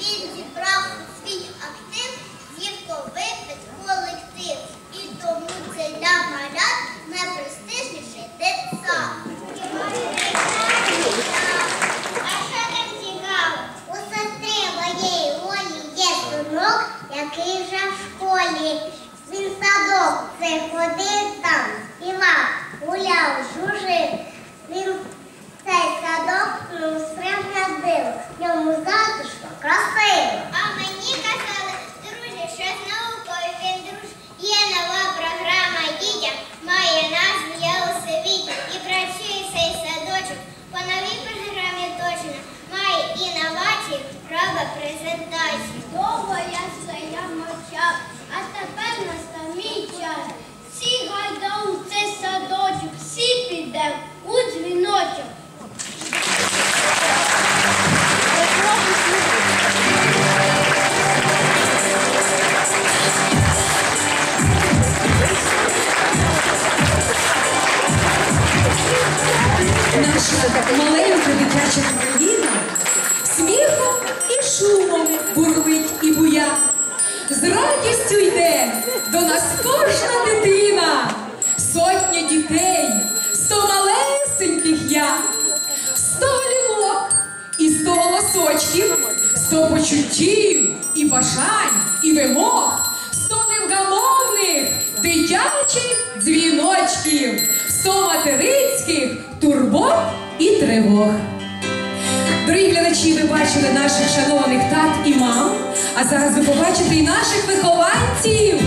Він зібрав свій актив, зірко випить колектив. І тому цей для малят робить презентації. Довго я стояв мовчав, а тепер настав мій час. Всі гайда у цей садочок, всі підем у дзвіночок. Наша маленька дитяча голосочків, сто почуттів і бажань, і вимог, сто невгамовних дитячих дзвіночків, сто материнських турбот і тривог. Дорогі глядачі, ви бачили наших шанованих тат і мам, а зараз ви побачите і наших вихованців.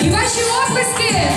І ваші оплески